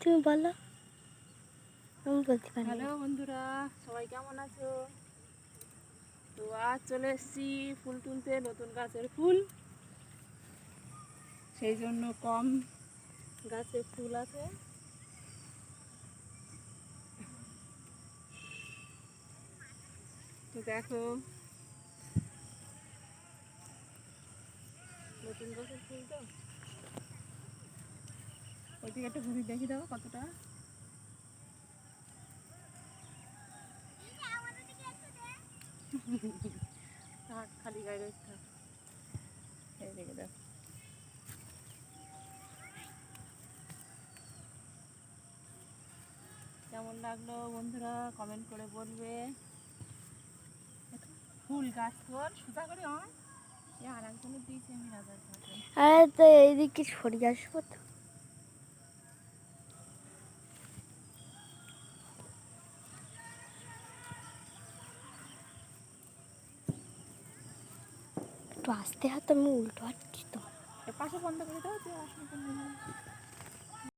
তুমি বলো। আমি বলতে পারি হ্যালো বন্ধুরা, সবাই কেমন আছো? তো আজ চলে এসেছি ফুল তুলতে, নতুন গাছের ফুল। সেই জন্য কম গাছে ফুল আছে। তো দেখো, নতুন গাছের ফুল তো? ওই একটা দেখি দাও কতটা। খালি গায়ে রয়েছে কেমন লাগল বন্ধুরা? কমেন্ট করে বলবে। ফুল গাছ তোর, সুতা করে আর একজনের দিয়েছি আমি রাজার আর তো এইদিকে সরিয়ে আসব তো। একটু আসতে হাত আমি উল্টো হাঁটছি তো পাশে বন্ধ করে দাও